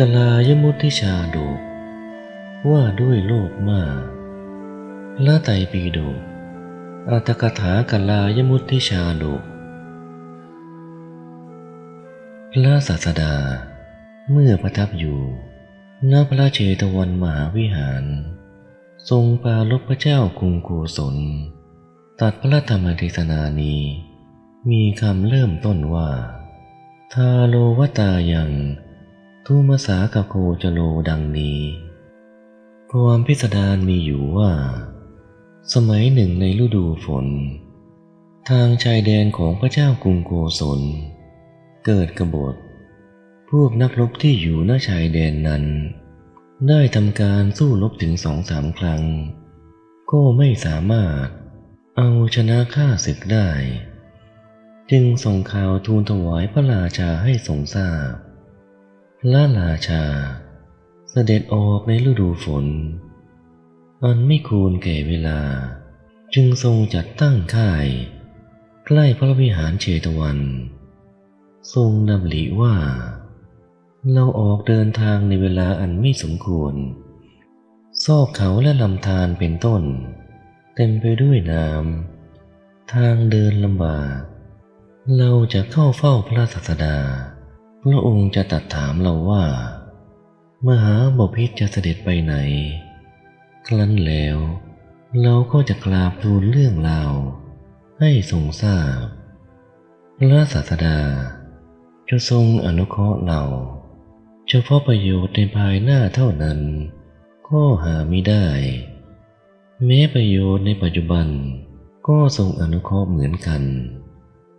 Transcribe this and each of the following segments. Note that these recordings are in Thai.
กลายมุติชาดกว่าด้วยโลกมากละไตปีดกอัตกถากลายมุติชาดกพระศาสดา เมื่อประทับอยู่ณพระเชตวันมหาวิหาร ทรงปรารบพระเจ้ากรุงโกศล ตัดพระธรรมเทศนานี้ มีคำเริ่มต้นว่า ทาโลวตายัง ทุมสากับโคจโลดังนี้ ความพิสดารมีอยู่ว่า สมัยหนึ่งในฤดูฝน ทางชายแดนของพระเจ้ากรุงโกศล เกิดกบฏ พวกนักรบที่อยู่หน้าชายแดนนั้น ได้ทำการสู้รบถึงสองสามครั้ง ก็ไม่สามารถเอาชนะข้าศึกได้ จึงส่งข่าวทูลถวายพระราชาให้ทรงทราบ พระราชา เสด็จออกในฤดูฝน อันไม่ควรแก่เวลา จึงทรงจัดตั้งค่าย ใกล้พระวิหารเชตวัน ทรงดำริว่า เราออกเดินทางในเวลาอันไม่สมควร ซอกเขาและลำธารเป็นต้น เต็มไปด้วยน้ำทางเดินลำบาก เราจะเข้าเฝ้าพระศาสดา พระองค์จะตัดถามเราว่า มหาบพิตรจะเสด็จไปไหน ครั้นแล้ว เราก็จะกราบทูลเรื่องราวให้ทรงทราบ พระศาสดาจะทรงอนุเคราะห์เราเฉพาะประโยชน์ในภายหน้าเท่านั้น ก็หาไม่ได้ แม้ประโยชน์ในปัจจุบันก็ทรงอนุเคราะห์เหมือนกัน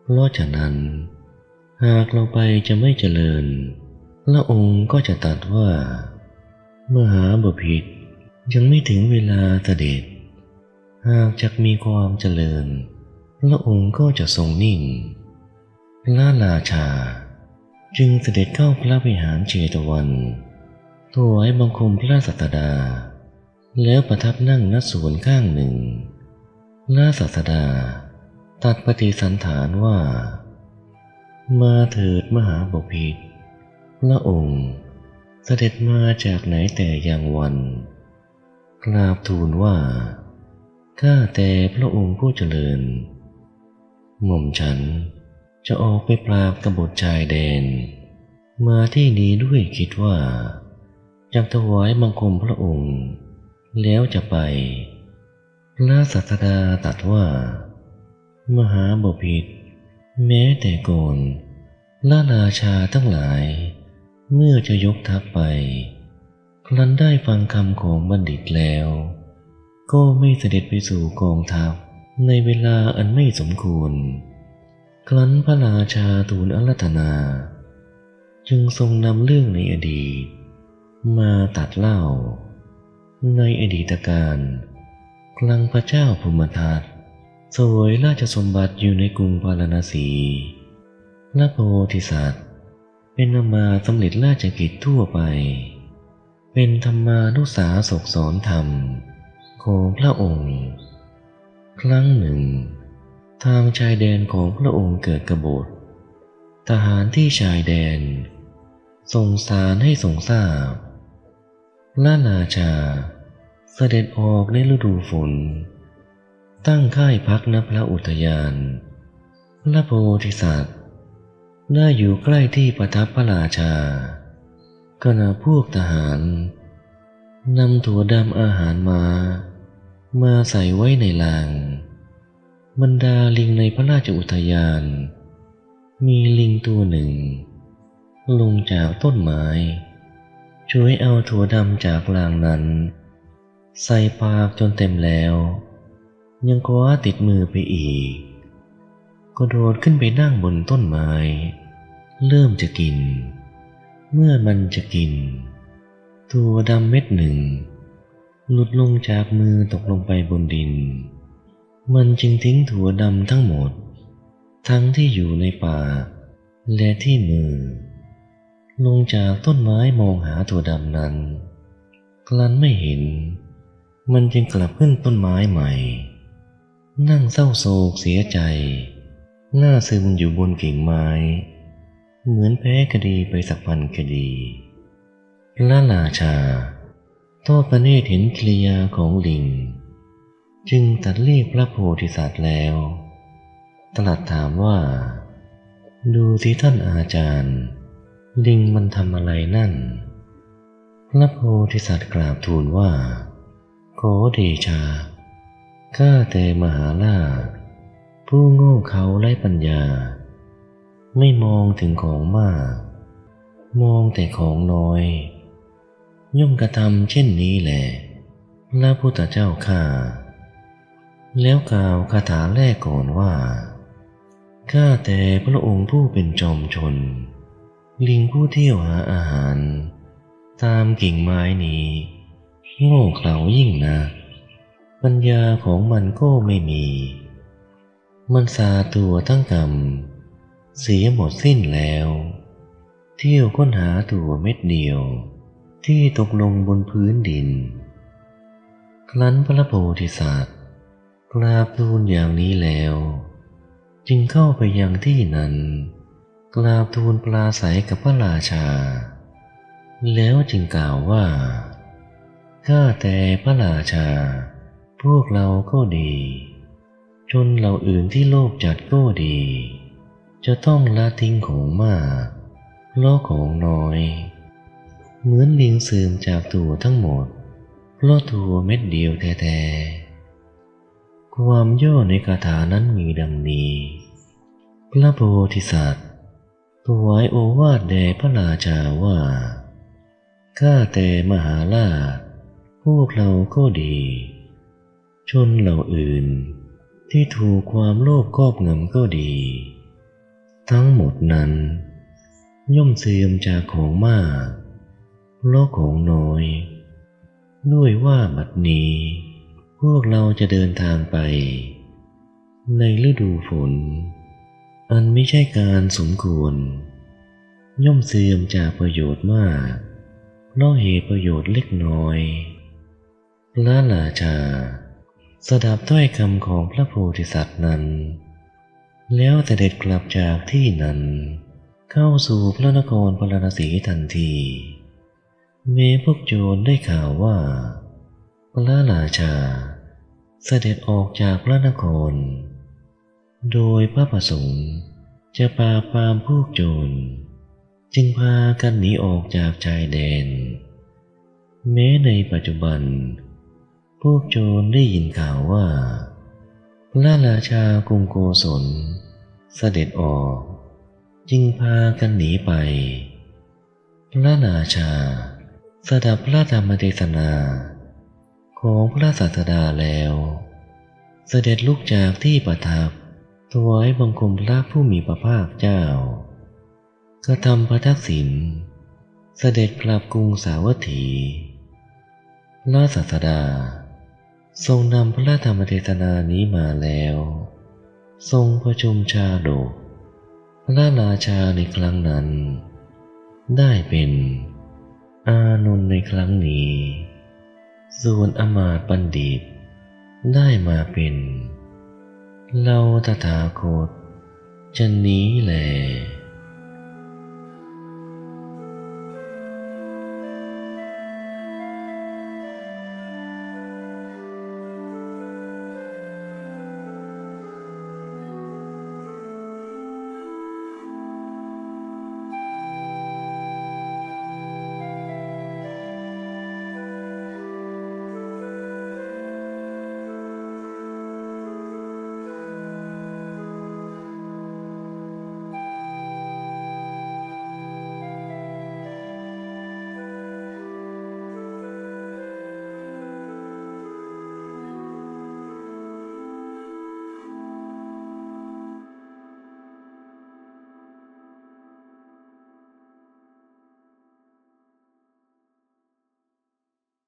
เพราะฉะนั้น หากเราไปจะไม่เจริญ พระองค์ก็จะตรัสว่า มหาบพิตรยังไม่ถึงเวลาเสด็จ หากจะมีความเจริญ พระองค์ก็จะทรงนิ่ง พระราชา จึงเสด็จเข้าพระวิหารเชตวันถวายบังคมพระสัตดา แล้วประทับนั่งณสวนข้างหนึ่งพระสัตดาตัดปฏิสันฐานว่า มาเถิดมหาบพิตรพระองค์เสด็จมาจากไหนแต่ยังวัน กราบทูลว่า ข้าแต่พระองค์ผู้เจริญ หม่อมฉันจะออกไปปราบกบฏชายแดน มาที่นี้ด้วยคิดว่าจะถวายบังคมพระองค์ แล้วจะไป พระศาสดาตรัสว่า มหาบพิตร แม้แต่โกนพระราชาทั้งหลาย เมื่อจะยกทัพไป ครั้นได้ฟังคำของบัณฑิตแล้ว ก็ไม่เสด็จไปสู่กองทัพในเวลาอันไม่สมควร ครั้นพระราชาทูลอารัธนา จึงทรงนำเรื่องในอดีต มาตัดเล่า ในอดีตการ ครั้งพระเจ้าพรหมทัต สวยราชสมบัติอยู่ในกรุงพาราณสีพระโพธิสัตว์ เป็นนามาสำเร็จราชกิจทั่วไป เป็นธรรมานุสาสกสอนธรรม ของพระองค์ ครั้งหนึ่ง ทางชายแดนของพระองค์เกิดกบฏทหารที่ชายแดน ส่งสารให้ทรงทราบพระราชา เสด็จออกในฤดูฝน ตั้งค่ายพักณพระอุทยาน พระโพธิสัตว์ได้อยู่ใกล้ที่ประทับพระราชาขณะพวกทหารนำถั่วดำอาหารมา มาใส่ไว้ในลาง บรรดาลิงในพระราชอุทยาน มีลิงตัวหนึ่ง ลงจากต้นไม้ช่วยเอาถั่วดำจากลางนั้น ใส่ปากจนเต็มแล้ว ยังคว้าติดมือไปอีกก็โดดขึ้นไปนั่งบนต้นไม้ เริ่มจะกิน เมื่อมันจะกิน ตัวดำเม็ดหนึ่ง หลุดลงจากมือตกลงไปบนดิน มันจึงทิ้งถั่วดำทั้งหมด ทั้งที่อยู่ในป่ากและที่มือ ลงจากต้นไม้มองหาถั่วดำนั้นครั้นไม่เห็น มันจึงกลับขึ้นต้นไม้ใหม่ นั่งเศร้าโศกเสียใจ หน้าซึมอยู่บนกิ่งไม้ เหมือนแพ้คดีไปสักพันคดีพระราชาทอดพระเนตรเห็นกิริยาของลิง จึงตัดเรียกพระโพธิสัตว์แล้ว ตรัสถามว่า ดูสิท่านอาจารย์ ลิงมันทำอะไรนั่น พระโพธิสัตว์กราบทูลว่า ขอเดชา ข้าแต่มหาราชผู้โง่เขาไร้ปัญญา ไม่มองถึงของมาก มองแต่ของน้อย ย่อมกระทำเช่นนี้แหละพระพุทธเจ้าข้าแล้วกล่าวคาถาแรกก่อนว่าข้าแต่พระองค์ผู้เป็นจอมชน ลิงผู้เที่ยวหาอาหาร ตามกิ่งไม้นี้ โง่เขลายิ่งนะ ปัญญาของมันก็ไม่มี มันสาตัวทั้งกรรม เสียหมดสิ้นแล้ว เที่ยวค้นหาตัวเม็ดเดียว ที่ตกลงบนพื้นดิน ครั้นพระโพธิสัตว์กราบทูลอย่างนี้แล้ว จึงเข้าไปยังที่นั้น กราบทูลปลาใสกับพระราชา แล้วจึงกล่าวว่าข้าแต่พระราชา พวกเราก็ดี ชนเหล่าอื่นที่โลภจัดก็ดี จะต้องละทิ้งของมากเพราของน้อย เหมือนลิงซึมจากตัวทั้งหมดเพราะตัวเม็ดเดียวแท้ๆความย่อในคาถานั้นมีดังนี้ พระโพธิสัตว์ถวายโอวาทแด่พระราชาว่า ข้าแต่มหาราชพวกเราก็ดี ชนเหล่าอื่นที่ถูกความโลภครอบงำก็ดี ทั้งหมดนั้น ย่อมเสื่อมจากของมากเพราะของน้อย ด้วยว่าบัดนี้ พวกเราจะเดินทางไป ในฤดูฝน อันไม่ใช่การสมควร ย่อมเสื่อมจากประโยชน์มากเพราะเหตุประโยชน์เล็กน้อยพระราชา สดับถ้อยคำของพระโพธิสัตว์นั้น แล้วเสด็จกลับจากที่นั้น เข้าสู่พระนครพาราณสีทันที เมพวกโจรได้ข่าวว่า พระราชา เสด็จออกจากพระนคร โดยพระประสงค์จะปราบปรามพวกโจร จึงพากันหนีออกจากชายแดน แม้ในปัจจุบัน พวกโจรได้ยินข่าวว่า พระราชากรุงโกศลเสด็จออก จึงพากันหนีไป พระราชาสดับพระธรรมเทศนา ของพระศาสดาแล้ว เสด็จลุกจากที่ประทับถวายบังคมพระผู้มีพระภาคเจ้ากระทำพระทักษิณเสด็จกลับกรุงสาวัตถีพระศาสดา ทรงนำพระธรรมเทศนานี้มาแล้ว ทรงประชุมชาดกพระราชาในครั้งนั้น ได้เป็น อานนท์ในครั้งนี้ ส่วนอมาตย์บัณฑิต ได้มาเป็นเราตถาคตจะหนี้แหละ